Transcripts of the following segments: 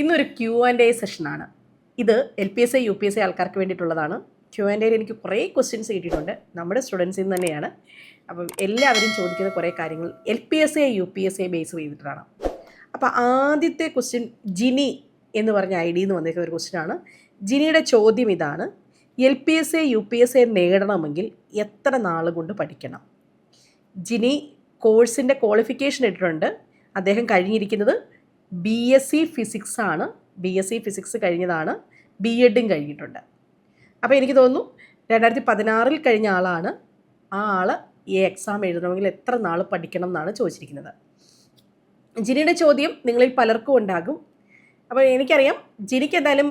ഇന്നൊരു Q and A സെഷനാണ് ഇത് L P S I U P S I ആൾക്കാർക്ക് വേണ്ടിയിട്ടുള്ളതാണ്. ക്യു ആൻഡ് എയിൽ എനിക്ക് കുറേ ക്വസ്റ്റ്യൻസ് കിട്ടിയിട്ടുണ്ട്. നമ്മുടെ സ്റ്റുഡൻസിൽ നിന്ന് തന്നെയാണ്. അപ്പം എല്ലാവരും ചോദിക്കുന്ന കുറേ കാര്യങ്ങൾ L P S I U P S I base ചെയ്തിട്ടാണ്. അപ്പോൾ ആദ്യത്തെ ക്വസ്റ്റ്യൻ ജിനി എന്ന് പറഞ്ഞ ഐ ഡിയിൽ നിന്ന് വന്നിരിക്കുന്ന ഒരു ക്വസ്റ്റ്യനാണ് ജിനിയുടെ ചോദ്യം ഇതാണ്. L P S I U P S I നേടണമെങ്കിൽ എത്ര നാൾ കൊണ്ട് പഠിക്കണം? ജിനി കോഴ്സിന്റെ ക്വാളിഫിക്കേഷൻ ഇട്ടിട്ടുണ്ട്. അദ്ദേഹം കഴിഞ്ഞിരിക്കുന്നത് ബി എസ് സി ഫിസിക്സ് ആണ്. ബി എസ് സി ഫിസിക്സ് കഴിഞ്ഞതാണ്. ബി എഡും കഴിഞ്ഞിട്ടുണ്ട്. അപ്പോൾ എനിക്ക് തോന്നുന്നു രണ്ടായിരത്തി പതിനാറിൽ കഴിഞ്ഞ ആളാണ്. ആ ആൾ ഈ എക്സാം എഴുതണമെങ്കിൽ എത്ര നാൾ പഠിക്കണം എന്നാണ് ചോദിച്ചിരിക്കുന്നത്. ജിനിയുടെ ചോദ്യം നിങ്ങളിൽ പലർക്കും ഉണ്ടാകും. അപ്പോൾ എനിക്കറിയാം ജിനിക്ക് എന്തായാലും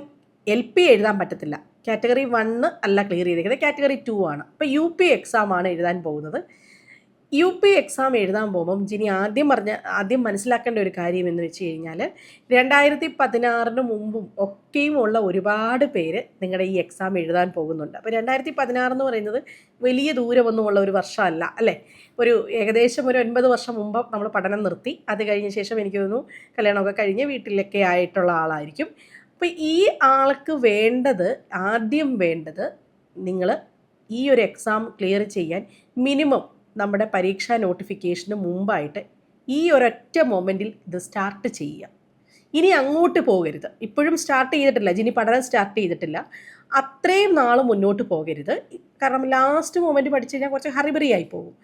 എൽ പി എഴുതാൻ പറ്റത്തില്ല. കാറ്റഗറി വണ്ണ് അല്ല ക്ലിയർ ചെയ്തിരിക്കുന്നത്. കാറ്റഗറി ടു ആണ്. അപ്പോൾ യു പി ആണ് എഴുതാൻ പോകുന്നത്. യു പി എക്സാം എഴുതാൻ പോകുമ്പം ജിനി ആദ്യം പറഞ്ഞ ആദ്യം മനസ്സിലാക്കേണ്ട ഒരു കാര്യം എന്ന് വെച്ച് കഴിഞ്ഞാൽ രണ്ടായിരത്തി പതിനാറിന് മുമ്പും ഒക്കെയും ഉള്ള ഒരുപാട് പേര് നിങ്ങളുടെ ഈ എക്സാം എഴുതാൻ പോകുന്നുണ്ട്. അപ്പോൾ രണ്ടായിരത്തി പതിനാറ് എന്ന് പറയുന്നത് വലിയ ദൂരമൊന്നുമുള്ള ഒരു വർഷമല്ല അല്ലേ? ഒരു ഏകദേശം ഒരു ഒൻപത് വർഷം മുമ്പ് നമ്മൾ പഠനം നിർത്തി. അത് കഴിഞ്ഞ ശേഷം എനിക്ക് തോന്നുന്നു കല്യാണമൊക്കെ കഴിഞ്ഞ് വീട്ടിലൊക്കെ ആയിട്ടുള്ള ആളായിരിക്കും. അപ്പോൾ ഈ ആൾക്ക് വേണ്ടത് ആദ്യം വേണ്ടത് നിങ്ങൾ ഈ ഒരു എക്സാം ക്ലിയർ ചെയ്യാൻ മിനിമം നമ്മുടെ പരീക്ഷാ നോട്ടിഫിക്കേഷന് മുമ്പായിട്ട് ഈ ഒരൊറ്റ മൊമെന്റിൽ ഇത് സ്റ്റാർട്ട് ചെയ്യുക. ഇനി അങ്ങോട്ട് പോകരുത്. ഇപ്പോഴും സ്റ്റാർട്ട് ചെയ്തിട്ടില്ല. ഇനി പഠനം സ്റ്റാർട്ട് ചെയ്തിട്ടില്ല. അത്രയും നാൾ മുന്നോട്ട് പോകരുത്. കാരണം ലാസ്റ്റ് മൊമെന്റ് പഠിച്ചു കഴിഞ്ഞാൽ കുറച്ച് ഹറിബറി ആയി പോകും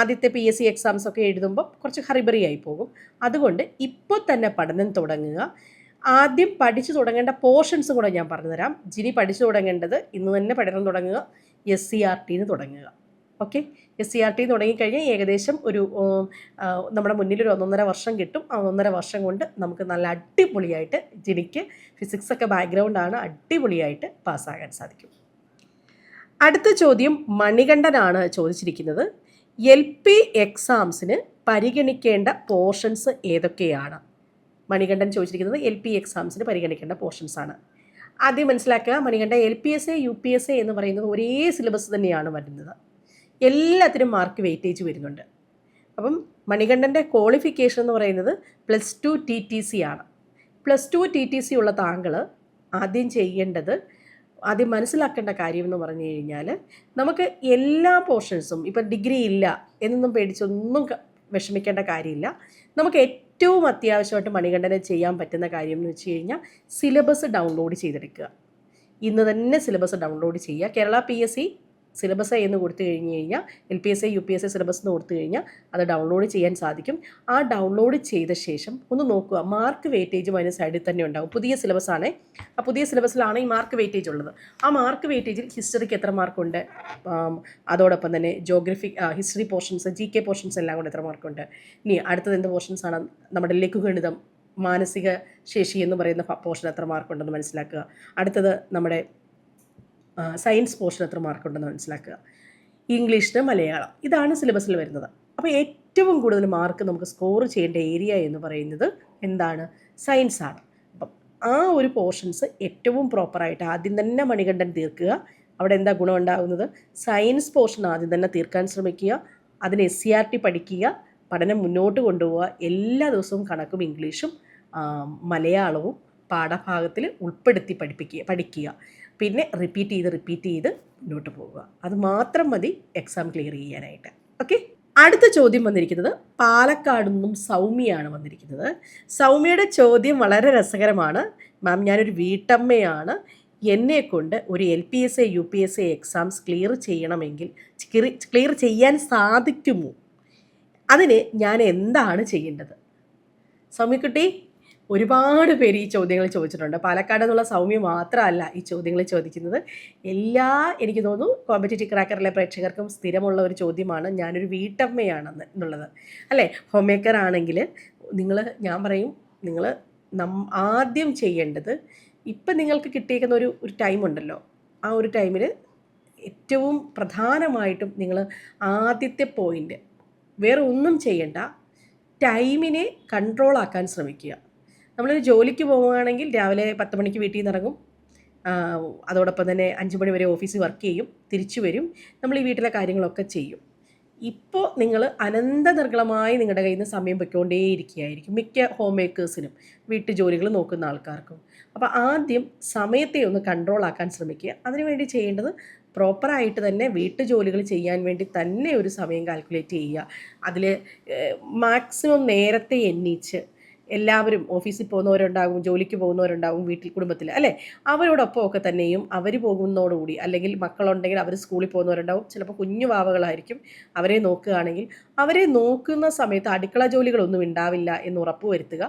ആദ്യത്തെ പി എസ് സി എക്സാംസ് ഒക്കെ എഴുതുമ്പോൾ കുറച്ച് ഹറിബറി ആയി പോകും. അതുകൊണ്ട് ഇപ്പോൾ തന്നെ പഠനം തുടങ്ങുക. ആദ്യം പഠിച്ചു തുടങ്ങേണ്ട പോർഷൻസ് കൂടെ ഞാൻ പറഞ്ഞുതരാം. ജിനി പഠിച്ചു തുടങ്ങേണ്ടത് ഇന്ന് തന്നെ പഠനം തുടങ്ങുക. എസ് സി ആർ ടിന്ന് തുടങ്ങുക. Okay? S C R T തുടങ്ങിക്കഴിഞ്ഞാൽ ഏകദേശം ഒരു നമ്മുടെ മുന്നിൽ ഒരു ഒന്നൊന്നര വർഷം കിട്ടും. ആ ഒന്നൊന്നര വർഷം കൊണ്ട് നമുക്ക് നല്ല അടിപൊളിയായിട്ട് ജിനിക്ക് ഫിസിക്സ് ഒക്കെ ബാക്ക്ഗ്രൗണ്ടാണ് അടിപൊളിയായിട്ട് പാസ്സാകാൻ സാധിക്കും. അടുത്ത ചോദ്യം മണികണ്ഠനാണ് ചോദിച്ചിരിക്കുന്നത്. എൽ പി എക്സാംസിന് പരിഗണിക്കേണ്ട പോർഷൻസ് ഏതൊക്കെയാണ്? മണികണ്ഠൻ ചോദിച്ചിരിക്കുന്നത് എൽ പി എക്സാംസിന് പരിഗണിക്കേണ്ട പോർഷൻസ് ആണ്. ആദ്യം മനസ്സിലാക്കുക Manikandan L P S A U P S A എന്ന് പറയുന്നത് ഒരേ സിലബസ് തന്നെയാണ് വരുന്നത്. എല്ലാത്തിനും മാർക്ക് വെയിറ്റേജ് വരുന്നുണ്ട്. അപ്പം മണികണ്ഠന്റെ ക്വാളിഫിക്കേഷൻ എന്ന് പറയുന്നത് plus two T T C ആണ്. Plus two T T C ഉള്ള താങ്കൾ ആദ്യം ചെയ്യേണ്ടത് ആദ്യം മനസ്സിലാക്കേണ്ട കാര്യം എന്ന് പറഞ്ഞു കഴിഞ്ഞാൽ നമുക്ക് എല്ലാ പോർഷൻസും ഇപ്പം ഡിഗ്രി ഇല്ല എന്നൊന്നും പേടിച്ചൊന്നും വിഷമിക്കേണ്ട കാര്യമില്ല. നമുക്ക് ഏറ്റവും അത്യാവശ്യമായിട്ട് മണികണ്ഠനെ ചെയ്യാൻ പറ്റുന്ന കാര്യം എന്ന് വെച്ച് കഴിഞ്ഞാൽ സിലബസ് ഡൗൺലോഡ് ചെയ്തെടുക്കുക. ഇന്ന് തന്നെ സിലബസ് ഡൗൺലോഡ് ചെയ്യുക. Kerala P S C syllabus എന്ന് കൊടുത്തു കഴിഞ്ഞ് കഴിഞ്ഞാൽ L P S I U P S I syllabus എന്ന് കൊടുത്തു കഴിഞ്ഞാൽ അത് ഡൗൺലോഡ് ചെയ്യാൻ സാധിക്കും. ആ ഡൗൺലോഡ് ചെയ്ത ശേഷം ഒന്ന് നോക്കുക മാർക്ക് വെയിറ്റേജ് അതിന് സൈഡിൽ തന്നെ ഉണ്ടാകും പുതിയ സിലബസ് ആണ്. ആ പുതിയ സിലബസിലാണ് ഈ മാർക്ക് വെയിറ്റേജ് ഉള്ളത്. ആ മാർക്ക് വെയിറ്റേജിൽ ഹിസ്റ്ററിക്ക് എത്ര മാർക്കുണ്ട് അതോടൊപ്പം തന്നെ geography history portions G K portions എല്ലാം കൂടെ എത്ര മാർക്കുണ്ട് ഇനി അടുത്തത് എന്ത് പോർഷൻസാണ് നമ്മുടെ ലഘുഗണിതം മാനസിക ശേഷി എന്ന് പറയുന്ന പോർഷൻ എത്ര മാർക്കുണ്ടെന്ന് മനസ്സിലാക്കുക. അടുത്തത് നമ്മുടെ സയൻസ് പോർഷൻ എത്ര മാർക്കുണ്ടെന്ന് മനസ്സിലാക്കുക. ഇംഗ്ലീഷിന് മലയാളം ഇതാണ് സിലബസിൽ വരുന്നത്. അപ്പോൾ ഏറ്റവും കൂടുതൽ മാർക്ക് നമുക്ക് സ്കോർ ചെയ്യേണ്ട ഏരിയ എന്ന് പറയുന്നത് എന്താണ്? സയൻസ് ആണ്. അപ്പം ആ ഒരു പോർഷൻസ് ഏറ്റവും പ്രോപ്പറായിട്ട് ആദ്യം തന്നെ മണികണ്ഠൻ തീർക്കുക. അവിടെ എന്താ ഗുണം ഉണ്ടാകുന്നത്? സയൻസ് പോർഷൻ ആദ്യം തന്നെ തീർക്കാൻ ശ്രമിക്കുക. അതിന് എസ് സി ആർ ടി പഠിക്കുക. പഠനം മുന്നോട്ട് കൊണ്ടുപോവുക. എല്ലാ ദിവസവും കണക്കും ഇംഗ്ലീഷും മലയാളവും പാഠഭാഗത്തിൽ ഉൾപ്പെടുത്തി പഠിപ്പിക്കുക പഠിക്കുക. പിന്നെ റിപ്പീറ്റ് ചെയ്ത് റിപ്പീറ്റ് ചെയ്ത് മുന്നോട്ട് പോവുക. അത് മാത്രം മതി എക്സാം ക്ലിയർ ചെയ്യാനായിട്ട്. ഓക്കെ അടുത്ത ചോദ്യം വന്നിരിക്കുന്നത് പാലക്കാട് നിന്നും സൗമ്യയാണ് വന്നിരിക്കുന്നത്. സൗമ്യയുടെ ചോദ്യം വളരെ രസകരമാണ്. മാം ഞാനൊരു വീട്ടമ്മയാണ്. എന്നെ കൊണ്ട് ഒരു L P S A U P S A exams clear ചെയ്യണമെങ്കിൽ ക്ലിയർ ചെയ്യാൻ സാധിക്കുമോ? അതിന് ഞാൻ എന്താണ് ചെയ്യേണ്ടത്? സൗമ്യക്കുട്ടി ഒരുപാട് പേര് ഈ ചോദ്യങ്ങൾ ചോദിച്ചിട്ടുണ്ട്. പാലക്കാട് എന്നുള്ള സൗമ്യ മാത്രമല്ല ഈ ചോദ്യങ്ങൾ ചോദിക്കുന്നത്. എല്ലാ എനിക്ക് തോന്നുന്നു കോമ്പറ്റേറ്റീവ് ക്രാക്കറിലെ പ്രേക്ഷകർക്കും സ്ഥിരമുള്ള ഒരു ചോദ്യമാണ് ഞാനൊരു വീട്ടമ്മയാണെന്ന് എന്നുള്ളത്. അല്ലേ? ഹോം മേക്കർ ആണെങ്കിൽ നിങ്ങൾ ഞാൻ പറയും നിങ്ങൾ നം ആദ്യം ചെയ്യേണ്ടത് ഇപ്പം നിങ്ങൾക്ക് കിട്ടിയേക്കുന്ന ഒരു ഒരു ടൈമുണ്ടല്ലോ ആ ഒരു ടൈമിൽ ഏറ്റവും പ്രധാനമായിട്ടും നിങ്ങൾ ആദ്യത്തെ പോയിന്റ് വേറെ ഒന്നും ചെയ്യണ്ട. ടൈമിനെ കൺട്രോൾ ആക്കാൻ ശ്രമിക്കുക. നമ്മളൊരു ജോലിക്ക് പോവുകയാണെങ്കിൽ രാവിലെ പത്ത് മണിക്ക് വീട്ടിൽ നിന്ന് ഇറങ്ങും. അതോടൊപ്പം തന്നെ അഞ്ച് മണി വരെ ഓഫീസിൽ വർക്ക് ചെയ്യും തിരിച്ചു വരും നമ്മൾ ഈ വീട്ടിലെ കാര്യങ്ങളൊക്കെ ചെയ്യും. ഇപ്പോൾ നിങ്ങൾ അനന്തനിർഗളമായി നിങ്ങളുടെ കയ്യിൽ നിന്ന് സമയം പൊയ്ക്കൊണ്ടേയിരിക്കുകയായിരിക്കും മിക്ക ഹോം മേക്കേഴ്സിനും വീട്ടു ജോലികൾ നോക്കുന്ന ആൾക്കാർക്കും. അപ്പോൾ ആദ്യം സമയത്തെ ഒന്ന് കൺട്രോൾ ആക്കാൻ ശ്രമിക്കുക. അതിനുവേണ്ടി ചെയ്യേണ്ടത് പ്രോപ്പറായിട്ട് തന്നെ വീട്ടു ജോലികൾ ചെയ്യാൻ വേണ്ടി തന്നെ ഒരു സമയം കാൽക്കുലേറ്റ് ചെയ്യുക. അതിൽ മാക്സിമം നേരത്തെ എണ്ണീച്ച് എല്ലാവരും ഓഫീസിൽ പോകുന്നവരുണ്ടാകും ജോലിക്ക് പോകുന്നവരുണ്ടാകും വീട്ടിൽ കുടുംബത്തിൽ അല്ലേ? അവരോടൊപ്പം ഒക്കെ തന്നെയും അവർ പോകുന്നതോടുകൂടി അല്ലെങ്കിൽ മക്കളുണ്ടെങ്കിൽ അവർ സ്കൂളിൽ പോകുന്നവരുണ്ടാവും. ചിലപ്പോൾ കുഞ്ഞു വാവകളായിരിക്കും അവരെ നോക്കുകയാണെങ്കിൽ അവരെ നോക്കുന്ന സമയത്ത് അടുക്കള ജോലികളൊന്നും ഉണ്ടാവില്ല എന്ന് ഉറപ്പ് വരുത്തുക.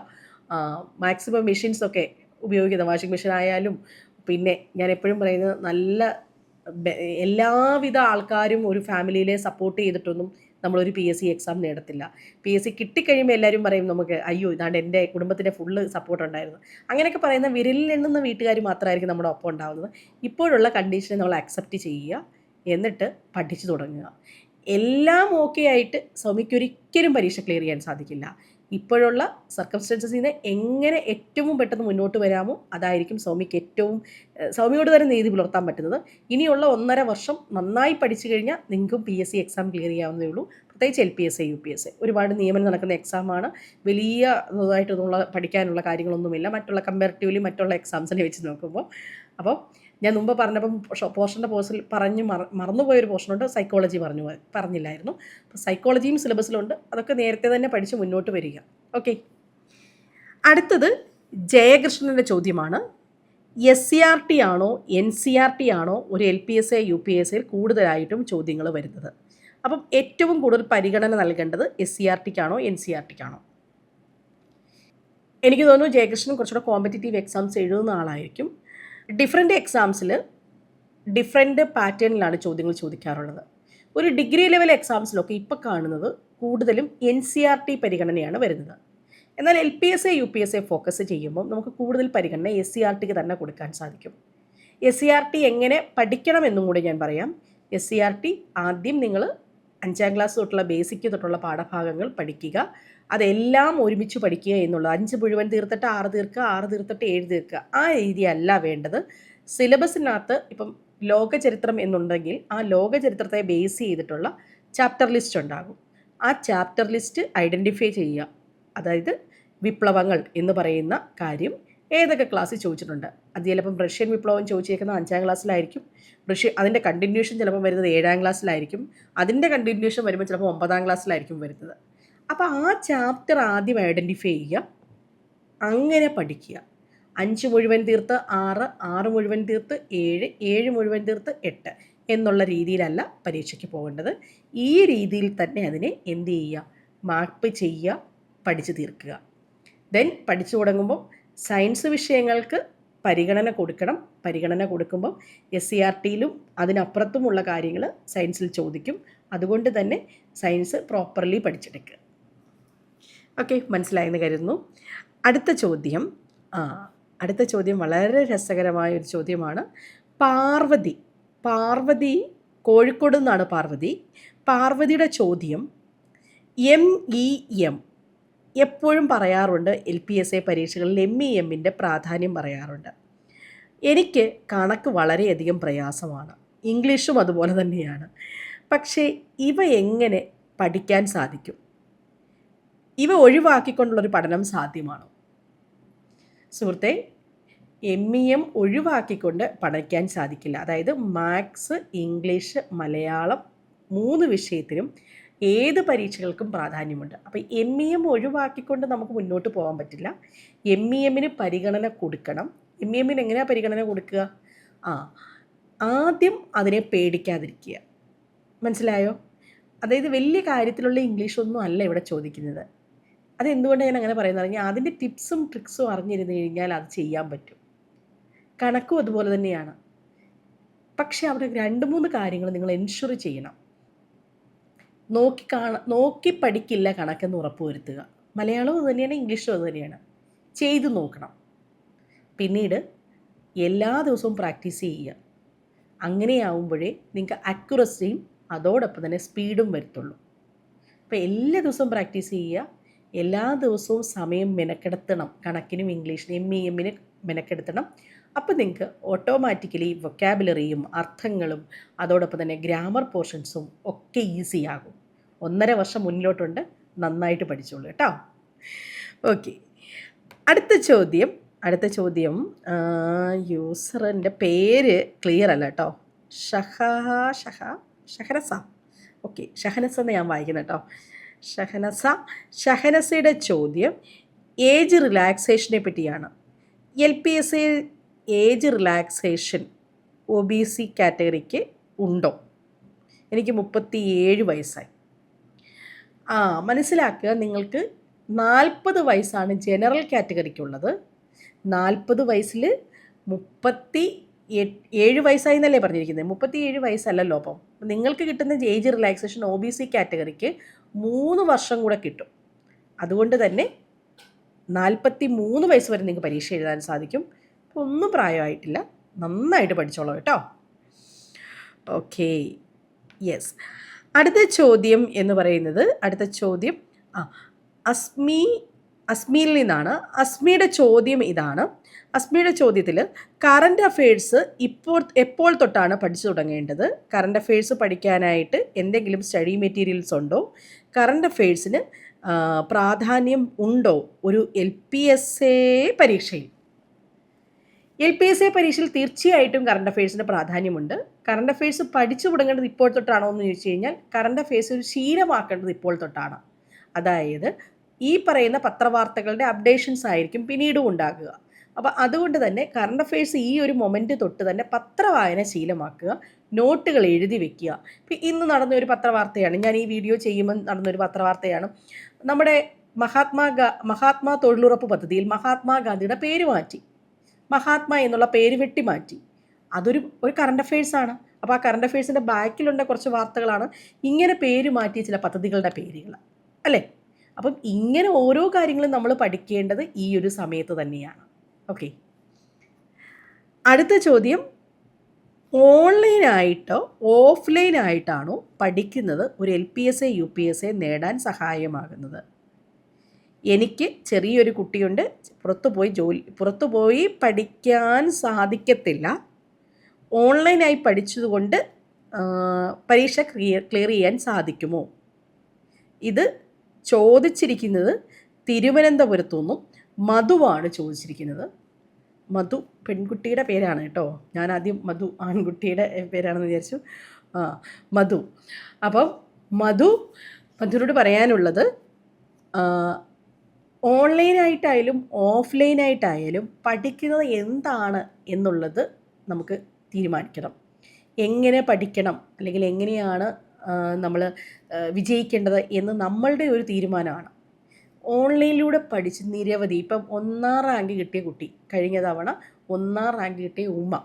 മാക്സിമം മെഷീൻസൊക്കെ ഉപയോഗിക്കുന്ന വാഷിംഗ് മെഷീൻ ആയാലും പിന്നെ ഞാൻ എപ്പോഴും പറയുന്നത് നല്ല എല്ലാവിധ ആൾക്കാരും ഒരു ഫാമിലിയിലെ സപ്പോർട്ട് ചെയ്തിട്ടൊന്നും നമ്മളൊരു പി എസ് സി എക്സാം നേടത്തില്ല. പി എസ് സി കിട്ടിക്കഴിയുമ്പോൾ എല്ലാവരും പറയും നമുക്ക് അയ്യോ ഇതാണ്ട് എന്റെ കുടുംബത്തിന്റെ ഫുള്ള് സപ്പോർട്ട് ഉണ്ടായിരുന്നു. അങ്ങനെയൊക്കെ പറയുന്ന വിരലിൽ എണ്ണുന്ന വീട്ടുകാർ മാത്രമായിരിക്കും നമ്മുടെ ഒപ്പം ഉണ്ടാകുന്നത് ഇപ്പോഴുള്ള കണ്ടീഷനെ നമ്മൾ അക്സെപ്റ്റ് ചെയ്യുക എന്നിട്ട് പഠിച്ചു തുടങ്ങുക. എല്ലാം ഓക്കെ ആയിട്ട് സൗമ്യയ്ക്ക് ഒരിക്കലും പരീക്ഷ ക്ലിയർ ചെയ്യാൻ സാധിക്കില്ല. ഇപ്പോഴുള്ള സർക്കംസ്റ്റൻസസിൽ നിന്ന് എങ്ങനെ ഏറ്റവും പെട്ടെന്ന് മുന്നോട്ട് വരാമോ അതായിരിക്കും സൗമ്യക്ക് ഏറ്റവും സൗമ്യയോട് തന്നെ നീതി പുലർത്താൻ പറ്റുന്നത്. ഇനിയുള്ള ഒന്നര വർഷം നന്നായി പഠിച്ചു കഴിഞ്ഞാൽ നിങ്ങൾക്കും P S C exam clear ചെയ്യാവുന്നതേ ഉള്ളൂ. പ്രത്യേകിച്ച് L P S A U P S A ഒരുപാട് നിയമനം നടക്കുന്ന എക്സാമാണ് വലിയ ഇതായിട്ടൊന്നുള്ള പഠിക്കാനുള്ള കാര്യങ്ങളൊന്നുമില്ല. മറ്റുള്ള കമ്പാരിറ്റീവ്ലി മറ്റുള്ള എക്സാംസിനെ വെച്ച് നോക്കുമ്പോൾ. അപ്പോൾ ഞാൻ മുമ്പ് പറഞ്ഞപ്പം പോർഷന്റെ പോർഷനിൽ പറഞ്ഞ് മറ മറന്നുപോയൊരു പോർഷനുണ്ട്. സൈക്കോളജി പറഞ്ഞു പറഞ്ഞില്ലായിരുന്നു. അപ്പോൾ സൈക്കോളജിയും സിലബസിലുണ്ട് അതൊക്കെ നേരത്തെ തന്നെ പഠിച്ച് മുന്നോട്ട് വരിക. ഓക്കെ. അടുത്തത് ജയകൃഷ്ണന്റെ ചോദ്യമാണ്. എസ് സി ആർ ടി ആണോ എൻ സി ആർ ടി ആണോ ഒരു L P S A U P S എയിൽ കൂടുതലായിട്ടും ചോദ്യങ്ങൾ വരുന്നത്? അപ്പം ഏറ്റവും കൂടുതൽ പരിഗണന നൽകേണ്ടത് എസ് സി ആർ ടിക്കാണോ എൻ സി ആർ ടിക്കാണോ എനിക്ക് തോന്നുന്നു ജയകൃഷ്ണൻ കുറച്ചുകൂടെ കോമ്പറ്റേറ്റീവ് എക്സാംസ് എഴുതുന്ന ആളായിരിക്കും. ഡിഫറെന്റ് എക്സാംസിൽ ഡിഫറെന്റ് പാറ്റേണിലാണ് ചോദ്യങ്ങൾ ചോദിക്കാറുള്ളത്. ഒരു ഡിഗ്രി ലെവൽ എക്സാംസിലൊക്കെ ഇപ്പോൾ കാണുന്നത് കൂടുതലും എൻ സി ആർ ടി പരിഗണനയാണ് വരുന്നത്. എന്നാൽ L P S A U P S A focus ചെയ്യുമ്പോൾ നമുക്ക് കൂടുതൽ പരിഗണന എസ് സി ആർ ടിക്ക് തന്നെ കൊടുക്കാൻ സാധിക്കും. എസ് സി ആർ ടി എങ്ങനെ പഠിക്കണമെന്നും കൂടി ഞാൻ പറയാം. എസ് സി ആർ ടി ആദ്യം നിങ്ങൾ അഞ്ചാം ക്ലാസ് തൊട്ടുള്ള ബേസിക് തൊട്ടുള്ള പാഠഭാഗങ്ങൾ പഠിക്കുക. അതെല്ലാം ഒരുമിച്ച് പഠിക്കുക എന്നുള്ളത്. അഞ്ച് മുഴുവൻ തീർത്തിട്ട് ആറ് തീർക്കുക ആറ് തീർത്തിട്ട് ഏഴ് തീർക്കുക. ആ രീതിയല്ല വേണ്ടത്. സിലബസിനകത്ത് ഇപ്പം ലോകചരിത്രം എന്നുണ്ടെങ്കിൽ ആ ലോകചരിത്രത്തെ ബേസ് ചെയ്തിട്ടുള്ള ചാപ്റ്റർ ലിസ്റ്റ് ഉണ്ടാകും. ആ ചാപ്റ്റർ ലിസ്റ്റ് ഐഡന്റിഫൈ ചെയ്യുക. അതായത് വിപ്ലവങ്ങൾ എന്ന് പറയുന്ന കാര്യം ഏതൊക്കെ ക്ലാസ്സിൽ ചോദിച്ചിട്ടുണ്ട്. അത് ചിലപ്പം റഷ്യൻ വിപ്ലവം ചോദിച്ചേക്കുന്ന അഞ്ചാം ക്ലാസ്സിലായിരിക്കും. റഷ്യ അതിന്റെ കണ്ടിന്യൂഷൻ ചിലപ്പം വരുന്നത് ഏഴാം ക്ലാസ്സിലായിരിക്കും. അതിന്റെ കണ്ടിന്യൂഷൻ വരുമ്പോൾ ചിലപ്പോൾ ഒമ്പതാം ക്ലാസ്സിലായിരിക്കും വരുന്നത്. അപ്പോൾ ആ ചാപ്റ്റർ ആദ്യം ഐഡന്റിഫൈ ചെയ്യുക. അങ്ങനെ പഠിക്കുക. അഞ്ച് മുഴുവൻ തീർത്ത് ആറ് ആറ് മുഴുവൻ തീർത്ത് ഏഴ് ഏഴ് മുഴുവൻ തീർത്ത് എട്ട് എന്നുള്ള രീതിയിലല്ല പരീക്ഷയ്ക്ക് പോകേണ്ടത്. ഈ രീതിയിൽ തന്നെ അതിനെ എന്ത് ചെയ്യുക? മാപ്പ് ചെയ്യുക പഠിച്ചു തീർക്കുക. ദെൻ പഠിച്ചു തുടങ്ങുമ്പോൾ സയൻസ് വിഷയങ്ങൾക്ക് പരിഗണന കൊടുക്കണം. പരിഗണന കൊടുക്കുമ്പോൾ എസ് സി ആർ ടിയിലും അതിനപ്പുറത്തുമുള്ള കാര്യങ്ങൾ സയൻസിൽ ചോദിക്കും. അതുകൊണ്ട് തന്നെ സയൻസ് പ്രോപ്പർലി പഠിച്ചെടുക്കുക. ഓക്കെ മനസ്സിലായെന്ന് കരുതുന്നു. അടുത്ത ചോദ്യം. അടുത്ത ചോദ്യം വളരെ രസകരമായ ഒരു ചോദ്യമാണ്. പാർവതി പാർവതി കോഴിക്കോട് നിന്നാണ് പാർവതി. പാർവതിയുടെ ചോദ്യം എം ഇ എം എപ്പോഴും പറയാറുണ്ട് എൽ പി എസ് എ പരീക്ഷകളിൽ എം ഇ എമ്മിന്റെ പ്രാധാന്യം പറയാറുണ്ട്. എനിക്ക് കണക്ക് വളരെയധികം പ്രയാസമാണ്. ഇംഗ്ലീഷും അതുപോലെ തന്നെയാണ്. പക്ഷേ ഇവ എങ്ങനെ പഠിക്കാൻ സാധിക്കും? ഇവ ഒഴിവാക്കിക്കൊണ്ടുള്ളൊരു പഠനം സാധ്യമാണോ? സുഹൃത്തെ എം ഇ എം ഒഴിവാക്കിക്കൊണ്ട് പഠിക്കാൻ സാധിക്കില്ല. അതായത് മാത്സ് ഇംഗ്ലീഷ് മലയാളം മൂന്ന് വിഷയത്തിനും ഏത് പരീക്ഷകൾക്കും പ്രാധാന്യമുണ്ട്. അപ്പോൾ എം ഇ എം ഒഴിവാക്കിക്കൊണ്ട് നമുക്ക് മുന്നോട്ട് പോകാൻ പറ്റില്ല. എം ഇ എമ്മിന് പരിഗണന കൊടുക്കണം. എം ഇ എമ്മിന് എങ്ങനെയാണ് പരിഗണന കൊടുക്കുക? ആ ആദ്യം അതിനെ പേടിക്കാതിരിക്കുക. മനസ്സിലായോ? അതായത് വലിയ കാര്യത്തിലുള്ള ഇംഗ്ലീഷൊന്നും അല്ല ഇവിടെ ചോദിക്കുന്നത്. അതെന്തുകൊണ്ടാണ് ഞാൻ അങ്ങനെ പറയുന്നത്? അറിഞ്ഞാൽ അതിന്റെ ടിപ്സും ട്രിക്സും അറിഞ്ഞിരുന്നു കഴിഞ്ഞാൽ അത് ചെയ്യാൻ പറ്റും. കണക്കും അതുപോലെ തന്നെയാണ്. പക്ഷേ അവിടെ രണ്ട് മൂന്ന് കാര്യങ്ങൾ നിങ്ങൾ എൻഷുർ ചെയ്യണം. നോക്കി കാണ നോക്കി പഠിക്കില്ല കണക്കെന്ന് ഉറപ്പുവരുത്തുക. മലയാളവും അത് തന്നെയാണ് ഇംഗ്ലീഷും അത് തന്നെയാണ്. ചെയ്തു നോക്കണം. പിന്നീട് എല്ലാ ദിവസവും പ്രാക്ടീസ് ചെയ്യുക. അങ്ങനെയാവുമ്പോഴേ നിങ്ങൾക്ക് അക്യുറസിയും അതോടൊപ്പം തന്നെ സ്പീഡും വരത്തുള്ളൂ. അപ്പോൾ എല്ലാ ദിവസവും പ്രാക്ടീസ് ചെയ്യുക എല്ലാ ദിവസവും സമയം മെനക്കെടുത്തണം. കണക്കിനും ഇംഗ്ലീഷിനും എം ഇ എമ്മിന് മെനക്കെടുത്തണം. അപ്പോൾ നിങ്ങൾക്ക് ഓട്ടോമാറ്റിക്കലി വൊക്കാബുലറിയും അർത്ഥങ്ങളും അതോടൊപ്പം തന്നെ ഗ്രാമർ പോർഷൻസും ഒക്കെ ഈസി ആകും. ഒന്നര വർഷം മുന്നിലോട്ടുണ്ട്. നന്നായിട്ട് പഠിച്ചോളൂ കേട്ടോ. ഓക്കെ അടുത്ത ചോദ്യം. അടുത്ത ചോദ്യം. യൂസറിന്റെ പേര് ക്ലിയർ അല്ല കേട്ടോ. ഷഹ ഷഹ ഷഹനസ ഓക്കെ ഷഹനസ എന്ന് ഞാൻ വായിക്കുന്നത് കേട്ടോ. ഷഹനസ. ഷഹനസയുടെ ചോദ്യം ഏജ് റിലാക്സേഷനെ പറ്റിയാണ്. L P S A age relaxation O B C കാറ്റഗറിക്ക് ഉണ്ടോ? എനിക്ക് മുപ്പത്തി ഏഴ് വയസ്സായി. ആ മനസ്സിലാക്കുക നിങ്ങൾക്ക് നാൽപ്പത് വയസ്സാണ് ജനറൽ കാറ്റഗറിക്കുള്ളത്. നാൽപ്പത് വയസ്സിൽ മുപ്പത്തി ഏഴ് വയസ്സായി എന്നല്ലേ പറഞ്ഞിരിക്കുന്നത്? മുപ്പത്തി ഏഴ് വയസ്സല്ലല്ലോ അപ്പം. നിങ്ങൾക്ക് കിട്ടുന്ന age relaxation O B C കാറ്റഗറിക്ക് മൂന്ന് വർഷം കൂടെ കിട്ടും. അതുകൊണ്ട് തന്നെ നാൽപ്പത്തി മൂന്ന് വയസ്സ് വരെ നിങ്ങൾക്ക് പരീക്ഷ എഴുതാൻ സാധിക്കും. അപ്പോൾ ഒന്നും പ്രായമായിട്ടില്ല. നന്നായിട്ട് പഠിച്ചോളൂ കേട്ടോ. ഓക്കെ യെസ് അടുത്ത ചോദ്യം എന്ന് പറയുന്നത് അടുത്ത ചോദ്യം ആ അസ്മി അസ്മിയിൽ നിന്നാണ്. അസ്മിയുടെ ചോദ്യം ഇതാണ്. അസ്മിയുടെ ചോദ്യത്തിൽ കറണ്ട് അഫയേഴ്സ് ഇപ്പോൾ എപ്പോൾ തൊട്ടാണ് പഠിച്ചു തുടങ്ങേണ്ടത്? കറണ്ട് അഫയേഴ്സ് പഠിക്കാനായിട്ട് എന്തെങ്കിലും സ്റ്റഡി മെറ്റീരിയൽസ് ഉണ്ടോ? കറണ്ട് അഫയേഴ്സിന് പ്രാധാന്യം ഉണ്ടോ? ഒരു എൽ പി എസ് എ പരീക്ഷയിൽ. എൽ പി എസ് എ പരീക്ഷയിൽ തീർച്ചയായിട്ടും കറണ്ട് അഫയേഴ്സിന് പ്രാധാന്യമുണ്ട്. കറണ്ട് അഫയേഴ്സ് പഠിച്ചു തുടങ്ങേണ്ടത് ഇപ്പോൾ തൊട്ടാണോ എന്ന് ചോദിച്ചു കഴിഞ്ഞാൽ കറണ്ട് അഫയേഴ്സ് ഒരു ശീലമാക്കേണ്ടത് ഇപ്പോൾ തൊട്ടാണ്. അതായത് ഈ പറയുന്ന പത്രവാർത്തകളുടെ അപ്ഡേഷൻസ് ആയിരിക്കും പിന്നീടും ഉണ്ടാകുക. അപ്പോൾ അതുകൊണ്ട് തന്നെ കറണ്ട് അഫയേഴ്സ് ഈ ഒരു മൊമെന്റ് തൊട്ട് തന്നെ പത്രവായന ശീലമാക്കുക നോട്ടുകൾ എഴുതി വെക്കുക. ഇപ്പം ഇന്ന് നടന്ന ഒരു പത്രവാർത്തയാണ് ഞാൻ ഈ വീഡിയോ ചെയ്യുമ്പോൾ നടന്നൊരു പത്രവാർത്തയാണ്. നമ്മുടെ മഹാത്മാ മഹാത്മാ തൊഴിലുറപ്പ് പദ്ധതിയിൽ മഹാത്മാഗാന്ധിയുടെ പേര് മാറ്റി. മഹാത്മാ എന്നുള്ള പേര് വെട്ടി മാറ്റി അതൊരു ഒരു കറണ്ട് അഫയേഴ്സ് ആണ്. അപ്പോൾ ആ കറണ്ട് അഫയേഴ്സിന്റെ ബാക്കിലുള്ള കുറച്ച് വാർത്തകളാണ്. ഇങ്ങനെ പേര് മാറ്റിയ ചില പദ്ധതികളുടെ പേരുകൾ അല്ലേ? അപ്പം ഇങ്ങനെ ഓരോ കാര്യങ്ങളും നമ്മൾ പഠിക്കേണ്ടത് ഈ ഒരു സമയത്ത് തന്നെയാണ്. ഓക്കെ അടുത്ത ചോദ്യം ഓൺലൈനായിട്ടോ ഓഫ്ലൈനായിട്ടാണോ പഠിക്കുന്നത് ഒരു L P S A U P S A നേടാൻ സഹായമാകുന്നത്? എനിക്ക് ചെറിയൊരു കുട്ടിയുണ്ട് പുറത്തു പോയി ജോലി പുറത്തു പോയി പഠിക്കാൻ സാധിക്കത്തില്ല. ഓൺലൈനായി പഠിച്ചതുകൊണ്ട് പരീക്ഷ ക്ലിയർ ക്ലിയർ ചെയ്യാൻ സാധിക്കുമോ? ഇത് ചോദിച്ചിരിക്കുന്നത് തിരുവനന്തപുരത്തു നിന്നും മധുവാണ് ചോദിച്ചിരിക്കുന്നത്. മധു പെൺകുട്ടിയുടെ പേരാണ് കേട്ടോ. ഞാൻ ആദ്യം മധു ആൺകുട്ടിയുടെ പേരാണെന്ന് വിചാരിച്ചു. ആ മധു. അപ്പം മധു മധുരോട് പറയാനുള്ളത് ഓൺലൈനായിട്ടായാലും ഓഫ്ലൈനായിട്ടായാലും പഠിക്കുന്നത് എന്താണ് എന്നുള്ളത് നമുക്ക് തീരുമാനിക്കണം. എങ്ങനെ പഠിക്കണം അല്ലെങ്കിൽ എങ്ങനെയാണ് നമ്മൾ വിജയിക്കേണ്ടത് എന്ന് നമ്മളുടെ ഒരു തീരുമാനമാണ്. ഓൺലൈനിലൂടെ പഠിച്ച് നിരവധി ഇപ്പം ഒന്നാം റാങ്ക് കിട്ടിയ കുട്ടി കഴിഞ്ഞ തവണ ഒന്നാം റാങ്ക് കിട്ടിയ ഉമ്മ.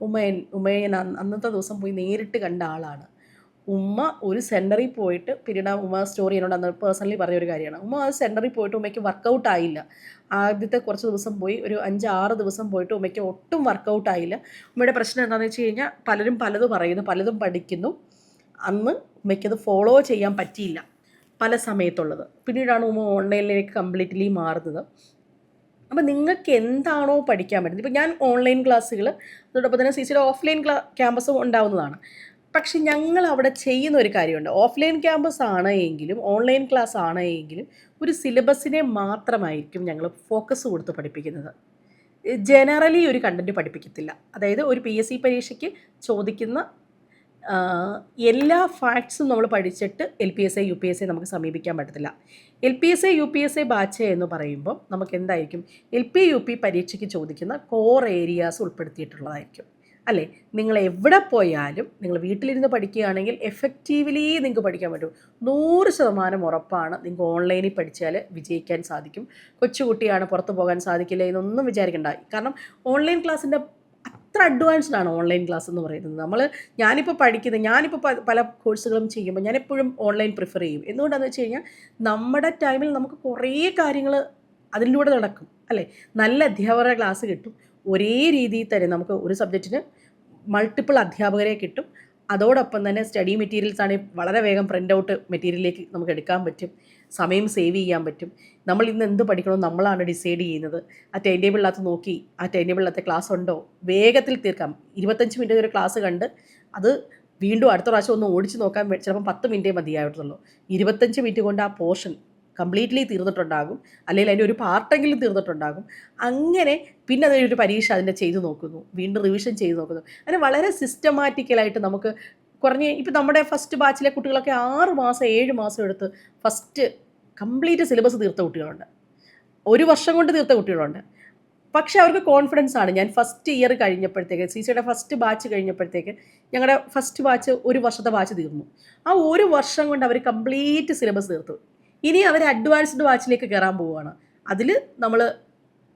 ഉമ്മയൻ ഉമ്മയൻ അന്നത്തെ ദിവസം പോയി നേരിട്ട് കണ്ട ആളാണ്. ഉമ്മ ഒരു സെന്ററിൽ പോയിട്ട് പിന്നീട് ഉമ്മ സ്റ്റോറി എന്നോട് അന്ന് പേഴ്സണലി പറഞ്ഞ ഒരു കാര്യമാണ്. ഉമ്മ ആ സെന്ററിൽ പോയിട്ട് ഉമ്മയ്ക്ക് വർക്കൗട്ട് ആയില്ല. ആദ്യത്തെ കുറച്ച് ദിവസം പോയി ഒരു അഞ്ച് ആറ് ദിവസം പോയിട്ട് ഉമ്മയ്ക്ക് ഒട്ടും വർക്കൗട്ട് ആയില്ല. ഉമ്മയുടെ പ്രശ്നം എന്താണെന്ന് വെച്ച് കഴിഞ്ഞാൽ പലരും പലതും പറയുന്നു പലതും പഠിക്കുന്നു. അന്ന് ഉമ്മയ്ക്കത് ഫോളോ ചെയ്യാൻ പറ്റിയില്ല. പല സമയത്തുള്ളത്. പിന്നീടാണ് ഉമ്മ ഓൺലൈനിലേക്ക് കംപ്ലീറ്റ്ലി മാറുന്നത്. അപ്പം നിങ്ങൾക്ക് എന്താണോ പഠിക്കാൻ പറ്റുന്നത്? ഇപ്പോൾ ഞാൻ ഓൺലൈൻ ക്ലാസ്സുകൾ അതോടൊപ്പം തന്നെ സി സിയുടെ ഓഫ്ലൈൻ ക്ലാ ക്യാമ്പസും ഉണ്ടാവുന്നതാണ്. പക്ഷെ ഞങ്ങൾ അവിടെ ചെയ്യുന്ന ഒരു കാര്യമുണ്ട്. ഓഫ്ലൈൻ ക്യാമ്പസ് ആണ് എങ്കിലും ഓൺലൈൻ ക്ലാസ് ആണ് എങ്കിലും ഒരു സിലബസിനെ മാത്രമായിരിക്കും ഞങ്ങൾ ഫോക്കസ് കൊടുത്ത് പഠിപ്പിക്കുന്നത്. ജനറലി ഒരു കണ്ടന്റ് പഠിപ്പിക്കത്തില്ല. അതായത് ഒരു പി എസ് സി പരീക്ഷയ്ക്ക് ചോദിക്കുന്ന എല്ലാ ഫാക്ട്സും നമ്മൾ പഠിച്ചിട്ട് L P S A U P S A നമുക്ക് സമീപിക്കാൻ പറ്റത്തില്ല. L P S A U P S A batch എന്ന് പറയുമ്പോൾ നമുക്ക് എന്തായിരിക്കും? എൽ പി യു പി പരീക്ഷയ്ക്ക് ചോദിക്കുന്ന കോർ ഏരിയാസ് ഉൾപ്പെടുത്തിയിട്ടുള്ളതായിരിക്കും. അല്ലേ? നിങ്ങൾ എവിടെ പോയാലും നിങ്ങൾ വീട്ടിലിരുന്ന് പഠിക്കുകയാണെങ്കിൽ എഫക്റ്റീവ്ലി നിങ്ങൾക്ക് പഠിക്കാൻ പറ്റും. നൂറ് ശതമാനം ഉറപ്പാണ് നിങ്ങൾക്ക് ഓൺലൈനിൽ പഠിച്ചാൽ വിജയിക്കാൻ സാധിക്കും. കൊച്ചുകുട്ടിയാണ് പുറത്ത് പോകാൻ സാധിക്കില്ല എന്നൊന്നും വിചാരിക്കേണ്ട. കാരണം ഓൺലൈൻ ക്ലാസ്സിന്റെ അത്ര അഡ്വാൻസ്ഡ് ആണ് ഓൺലൈൻ ക്ലാസ് എന്ന് പറയുന്നത്. നമ്മൾ ഞാനിപ്പോൾ പഠിക്കുന്നത് ഞാനിപ്പോൾ പല കോഴ്സുകളും ചെയ്യുമ്പോൾ ഞാൻ എപ്പോഴും ഓൺലൈൻ പ്രിഫർ ചെയ്യും. എന്തുകൊണ്ടാണെന്ന് വെച്ച് കഴിഞ്ഞാൽ നമ്മുടെ ടൈമിൽ നമുക്ക് കുറേ കാര്യങ്ങൾ അതിലൂടെ നടക്കും അല്ലേ? നല്ല അധ്യാപകരുടെ ക്ലാസ് കിട്ടും. ഒരേ രീതിയിൽ തന്നെ നമുക്ക് ഒരു സബ്ജക്റ്റിന് മൾട്ടിപ്പിൾ അധ്യാപകരെ കിട്ടും. അതോടൊപ്പം തന്നെ സ്റ്റഡി മെറ്റീരിയൽസ് ആണെങ്കിൽ വളരെ വേഗം പ്രിന്റ് ഔട്ട് മെറ്റീരിയലിലേക്ക് നമുക്ക് എടുക്കാൻ പറ്റും. സമയം സേവ് ചെയ്യാൻ പറ്റും. നമ്മൾ ഇന്ന് എന്ത് പഠിക്കണോ നമ്മളാണ് ഡിസൈഡ് ചെയ്യുന്നത്. ആ ടൈം ടേബിളിനകത്ത് നോക്കി ആ ടൈം ടേബിളിനകത്ത് ക്ലാസ് ഉണ്ടോ? വേഗത്തിൽ തീർക്കാം. ഇരുപത്തഞ്ച് മിനിറ്റ് ഒരു ക്ലാസ് കണ്ട് അത് വീണ്ടും അടുത്ത പ്രാവശ്യം ഒന്ന് ഓടിച്ച് നോക്കാൻ ചിലപ്പം പത്ത് മിനിറ്റേ മതിയായിട്ടുള്ളൂ. ഇരുപത്തഞ്ച് മിനിറ്റ് കൊണ്ട് ആ പോർഷൻ കംപ്ലീറ്റ്ലി തീർന്നിട്ടുണ്ടാകും. അല്ലെങ്കിൽ അതിന്റെ ഒരു പാർട്ടെങ്കിലും തീർന്നിട്ടുണ്ടാകും. അങ്ങനെ പിന്നെ അതിനൊരു പരീക്ഷ അതിന്റെ ചെയ്തു നോക്കുന്നു. വീണ്ടും റിവിഷൻ ചെയ്ത് നോക്കുന്നു. അങ്ങനെ വളരെ സിസ്റ്റമാറ്റിക്കലായിട്ട് നമുക്ക് കുറഞ്ഞ ഇപ്പം നമ്മുടെ ഫസ്റ്റ് ബാച്ചിലെ കുട്ടികളൊക്കെ ആറ് മാസം ഏഴ് മാസം എടുത്ത് ഫസ്റ്റ് കംപ്ലീറ്റ് സിലബസ് തീർത്ത കുട്ടികളുണ്ട്. ഒരു വർഷം കൊണ്ട് തീർത്ത കുട്ടികളുണ്ട്. പക്ഷേ അവർക്ക് കോൺഫിഡൻസ് ആണ്. ഞാൻ ഫസ്റ്റ് ഇയർ കഴിഞ്ഞപ്പോഴത്തേക്ക് സി സിയുടെ ഫസ്റ്റ് ബാച്ച് കഴിഞ്ഞപ്പോഴത്തേക്ക് ഞങ്ങളുടെ ഫസ്റ്റ് ബാച്ച് ഒരു വർഷത്തെ ബാച്ച് തീർന്നു. ആ ഒരു വർഷം കൊണ്ട് അവർ കംപ്ലീറ്റ് സിലബസ് തീർത്തു. ഇനി അവർ അഡ്വാൻസ്ഡ് ബാച്ചിലേക്ക് കയറാൻ പോവുകയാണ്. അതിൽ നമ്മൾ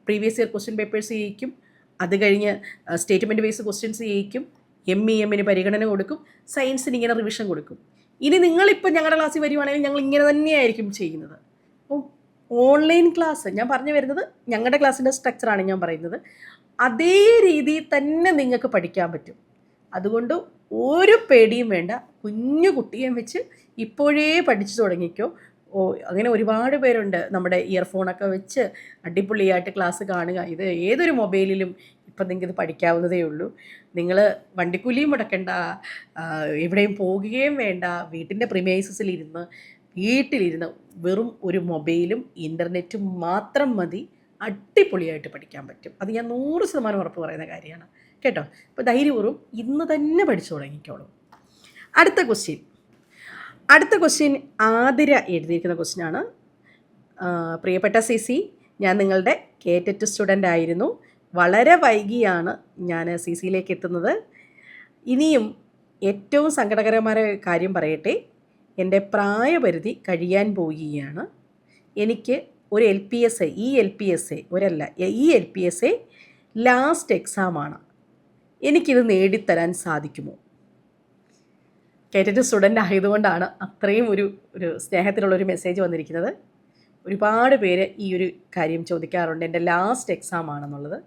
പ്രീവിയസ് ഇയർ ക്വസ്റ്റ്യൻ പേപ്പേഴ്സ് ചെയ്യിക്കും. അത് കഴിഞ്ഞ് സ്റ്റേറ്റ്മെന്റ് ബേസ് ക്വസ്റ്റ്യൻസ് ചെയ്യിക്കും. എം ഇ എമ്മിന് പരിഗണന കൊടുക്കും സയൻസിന് ഇങ്ങനെ റിവിഷൻ കൊടുക്കും. ഇനി നിങ്ങളിപ്പോൾ ഞങ്ങളുടെ ക്ലാസ്സിൽ വരുവാണെങ്കിൽ ഞങ്ങൾ ഇങ്ങനെ തന്നെയായിരിക്കും ചെയ്യുന്നത്. അപ്പം ഓൺലൈൻ ക്ലാസ് ഞാൻ പറഞ്ഞു വരുന്നത് ഞങ്ങളുടെ ക്ലാസ്സിന്റെ സ്ട്രക്ചറാണ് ഞാൻ പറയുന്നത്. അതേ രീതിയിൽ തന്നെ നിങ്ങൾക്ക് പഠിക്കാൻ പറ്റും. അതുകൊണ്ട് ഒരു പേടിയും വേണ്ട. കുഞ്ഞു കുട്ടിയെ വെച്ച് ഇപ്പോഴേ പഠിച്ചു തുടങ്ങിക്കോ. ഓ അങ്ങനെ ഒരുപാട് പേരുണ്ട് നമ്മുടെ ഇയർഫോണൊക്കെ വെച്ച് അടിപൊളിയായിട്ട് ക്ലാസ് കാണുക. ഇത് ഏതൊരു മൊബൈലിലും ഇപ്പം നിങ്ങൾക്ക് ഇത് പഠിക്കാവുന്നതേ ഉള്ളൂ. നിങ്ങൾ വണ്ടിക്കൂലിയും മുടക്കണ്ട എവിടെയും പോകുകയും വേണ്ട വീട്ടിന്റെ പ്രിമൈസസിലിരുന്ന് വീട്ടിലിരുന്ന് വെറും ഒരു മൊബൈലും ഇന്റർനെറ്റും മാത്രം മതി അടിപൊളിയായിട്ട് പഠിക്കാൻ പറ്റും. അത് ഞാൻ നൂറ് ശതമാനം ഉറപ്പ് പറയുന്ന കാര്യമാണ്. കേട്ടോ? അപ്പോൾ ധൈര്യപൂർവം ഇന്ന് തന്നെ പഠിച്ചു തുടങ്ങിക്കോളൂ. അടുത്ത ക്വസ്റ്റ്യൻ അടുത്ത ക്വസ്റ്റ്യൻ ആതിര എഴുതിയിരിക്കുന്ന ക്വസ്റ്റ്യനാണ് പ്രിയപ്പെട്ട സി സി ഞാൻ നിങ്ങളുടെ കേറ്ററ്റ് സ്റ്റുഡന്റ് ആയിരുന്നു. വളരെ വൈകിയാണ് ഞാൻ സി സിയിലേക്ക് എത്തുന്നത്. ഇനിയും ഏറ്റവും സങ്കടകരമായ കാര്യം പറയട്ടെ. എന്റെ പ്രായപരിധി കഴിയാൻ പോവുകയാണ്. എനിക്ക് ഒരു എൽ പി എസ് എ ഈ എൽ പി എസ് എ ഒരല്ല ഈ L P S A last എക്സാമാണ് എനിക്കിത് നേടിത്തരാൻ സാധിക്കുമോ? കേറ്ററ്റ് സ്റ്റുഡന്റ് ആയതുകൊണ്ടാണ് അത്രയും ഒരു ഒരു സ്നേഹത്തിലുള്ളൊരു മെസ്സേജ് വന്നിരിക്കുന്നത്. ഒരുപാട് പേര് ഈ ഒരു കാര്യം ചോദിക്കാറുണ്ട്. എന്റെ ലാസ്റ്റ് എക്സാം ആണെന്നുള്ളത്.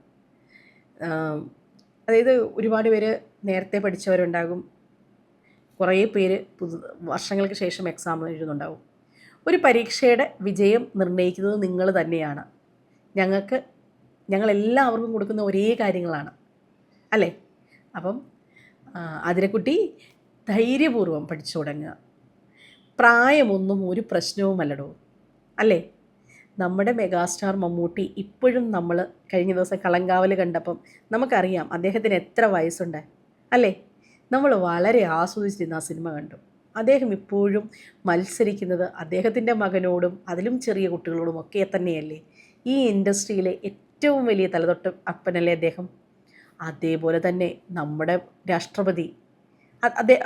അതായത് ഒരുപാട് പേര് നേരത്തെ പഠിച്ചവരുണ്ടാകും. കുറേ പേര് പുതു വർഷങ്ങൾക്ക് ശേഷം എക്സാം എഴുതുന്നുണ്ടാവും. ഒരു പരീക്ഷയുടെ വിജയം നിർണയിക്കുന്നത് നിങ്ങൾ തന്നെയാണ്. ഞങ്ങൾക്ക് ഞങ്ങളെല്ലാവർക്കും കൊടുക്കുന്ന ഒരേ കാര്യങ്ങളാണ്. അല്ലേ? അപ്പം അതിനെക്കുട്ടി ധൈര്യപൂർവം പഠിച്ചു തുടങ്ങുക. പ്രായമൊന്നും ഒരു പ്രശ്നവുമല്ലടോ. അല്ലേ? നമ്മുടെ മെഗാസ്റ്റാർ മമ്മൂട്ടി ഇപ്പോഴും നമ്മൾ കഴിഞ്ഞ ദിവസം കളങ്കാവൽ കണ്ടപ്പം നമുക്കറിയാം അദ്ദേഹത്തിന് എത്ര വയസ്സുണ്ട്. അല്ലേ? നമ്മൾ വളരെ ആസ്വദിച്ചിരുന്ന ആ സിനിമ കണ്ടു. അദ്ദേഹം ഇപ്പോഴും മത്സരിക്കുന്നത് അദ്ദേഹത്തിന്റെ മകനോടും അതിലും ചെറിയ കുട്ടികളോടും ഒക്കെ തന്നെയല്ലേ? ഈ ഇൻഡസ്ട്രിയിലെ ഏറ്റവും വലിയ തലതൊട്ട് അപ്പനല്ലേ അദ്ദേഹം? അതേപോലെ തന്നെ നമ്മുടെ രാഷ്ട്രപതി. അ- അതെ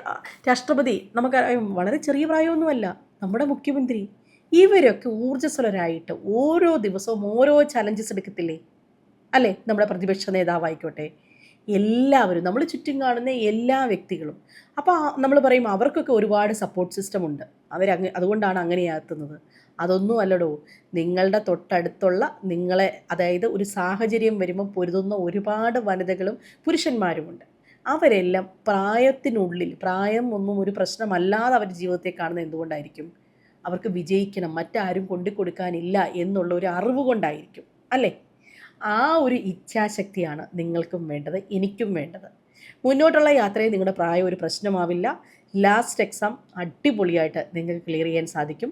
രാഷ്ട്രപതി നമുക്ക് വളരെ ചെറിയ പ്രായമൊന്നുമല്ല. നമ്മുടെ മുഖ്യമന്ത്രി. ഇവരൊക്കെ ഊർജസ്വലരായിട്ട് ഓരോ ദിവസവും ഓരോ ചലഞ്ചസ് എടുക്കത്തില്ലേ? അല്ലേ? നമ്മുടെ പ്രതിപക്ഷ നേതാവായിക്കോട്ടെ. എല്ലാവരും നമ്മൾ ചുറ്റും കാണുന്ന എല്ലാ വ്യക്തികളും. അപ്പോൾ നമ്മൾ പറയും അവർക്കൊക്കെ ഒരുപാട് സപ്പോർട്ട് സിസ്റ്റം ഉണ്ട്. അവരങ്ങ് അതുകൊണ്ടാണ് അങ്ങനെയാക്കുന്നത് അതൊന്നും അല്ലടോ. നിങ്ങളുടെ തൊട്ടടുത്തുള്ള നിങ്ങളെ അതായത് ഒരു സാഹചര്യം വരുമ്പോൾ പൊരുതുന്ന ഒരുപാട് വനിതകളും പുരുഷന്മാരുമുണ്ട്. അവരെല്ലാം പ്രായത്തിനുള്ളിൽ പ്രായം ഒന്നും ഒരു പ്രശ്നമല്ലാതെ അവർ ജീവിതത്തെ കാണുന്നത് എന്തുകൊണ്ടായിരിക്കും? അവർക്ക് വിജയിക്കണം മറ്റാരും കൊണ്ടുകൊടുക്കാനില്ല എന്നുള്ള ഒരു അറിവ് കൊണ്ടായിരിക്കും അല്ലേ? ആ ഒരു ഇച്ഛാശക്തിയാണ് നിങ്ങൾക്കും വേണ്ടത് എനിക്കും വേണ്ടത്. മുന്നോട്ടുള്ള യാത്രയിൽ നിങ്ങളുടെ പ്രായം ഒരു പ്രശ്നമാവില്ല. ലാസ്റ്റ് എക്സാം അടിപൊളിയായിട്ട് നിങ്ങൾക്ക് ക്ലിയർ ചെയ്യാൻ സാധിക്കും.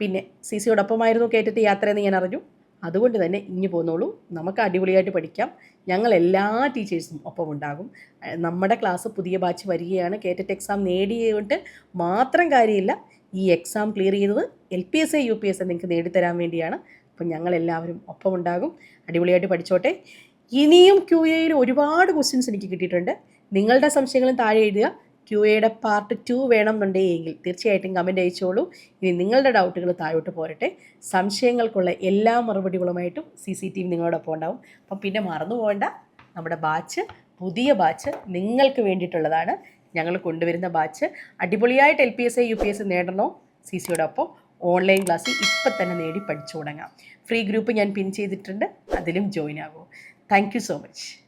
പിന്നെ സി സിയോടൊപ്പമായിരുന്നു കേട്ടിട്ട് യാത്രയെന്ന് ഞാൻ അറിഞ്ഞു. അതുകൊണ്ട് തന്നെ ഇഞ്ഞു പോന്നോളൂ. നമുക്ക് അടിപൊളിയായിട്ട് പഠിക്കാം. ഞങ്ങൾ എല്ലാ ടീച്ചേഴ്സും ഒപ്പം ഉണ്ടാകും നമ്മുടെ ക്ലാസ് പുതിയ ബാച്ച് വരികയാണ്. കേറ്ററ്റ് എക്സാം നേടിയതുകൊണ്ട് മാത്രം കാര്യമില്ല. ഈ എക്സാം ക്ലിയർ ചെയ്തത് L P S A U P S A നിങ്ങൾക്ക് നേടിത്തരാൻ വേണ്ടിയാണ്. അപ്പം ഞങ്ങളെല്ലാവരും ഒപ്പം ഉണ്ടാകും അടിപൊളിയായിട്ട് പഠിച്ചോട്ടെ. ഇനിയും ക്യു എയിൽ ഒരുപാട് ക്വസ്റ്റ്യൻസ് എനിക്ക് കിട്ടിയിട്ടുണ്ട്. നിങ്ങളുടെ സംശയങ്ങളും താഴെ എഴുതുക. ക്യു എയുടെ പാർട്ട് ടു വേണമെന്നുണ്ടെങ്കിൽ തീർച്ചയായിട്ടും കമന്റ് അയച്ചോളൂ. ഇനി നിങ്ങളുടെ ഡൗട്ടുകൾ താഴോട്ട് പോരട്ടെ. സംശയങ്ങൾക്കുള്ള എല്ലാ മറുപടികളുമായിട്ടും സി സി ടി വി നിങ്ങളോടൊപ്പം ഉണ്ടാവും. അപ്പം പിന്നെ മറന്നു പോകേണ്ട നമ്മുടെ ബാച്ച് പുതിയ ബാച്ച് നിങ്ങൾക്ക് വേണ്ടിയിട്ടുള്ളതാണ്. ഞങ്ങൾ കൊണ്ടുവരുന്ന ബാച്ച് അടിപൊളിയായിട്ട് L P S A U P S നേടണോ? C സിയുടെ ഒപ്പം ഓൺലൈൻ ക്ലാസ് ഇപ്പം തന്നെ നേടി പഠിച്ചു തുടങ്ങാം. ഫ്രീ ഗ്രൂപ്പ് ഞാൻ പിൻ ചെയ്തിട്ടുണ്ട്. അതിലും ജോയിൻ ആകുമോ താങ്ക് യു സോ മച്ച്.